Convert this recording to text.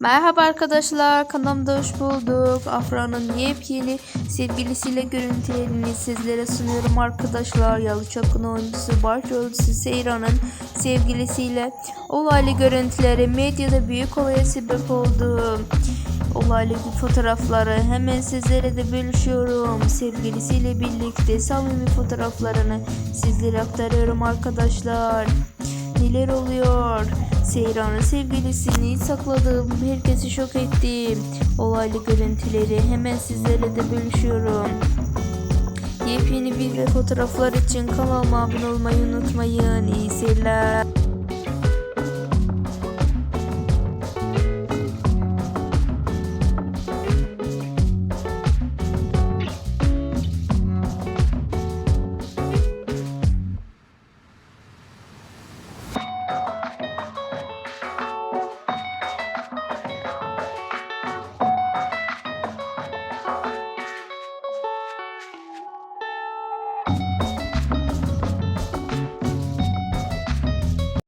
Merhaba arkadaşlar kanalımda hoş bulduk. Afra'nın yepyeni sevgilisiyle görüntülerini sizlere sunuyorum arkadaşlar. Yalıçapkın oyuncusu başrolcüsü Seyran'ın sevgilisiyle olaylı görüntüleri medyada büyük olaya sebep oldu. Olaylı fotoğrafları hemen sizlere de bölüşüyorum. Sevgilisiyle birlikte samimi fotoğraflarını sizlere aktarıyorum arkadaşlar. Neler oluyor? Seyran'ın sevgilisini sakladığım herkesi şok ettim. Olaylı görüntüleri hemen sizlerle de bölüşüyorum. Yepyeni video fotoğraflar için kanalıma abone olmayı unutmayın. İyi seyirler.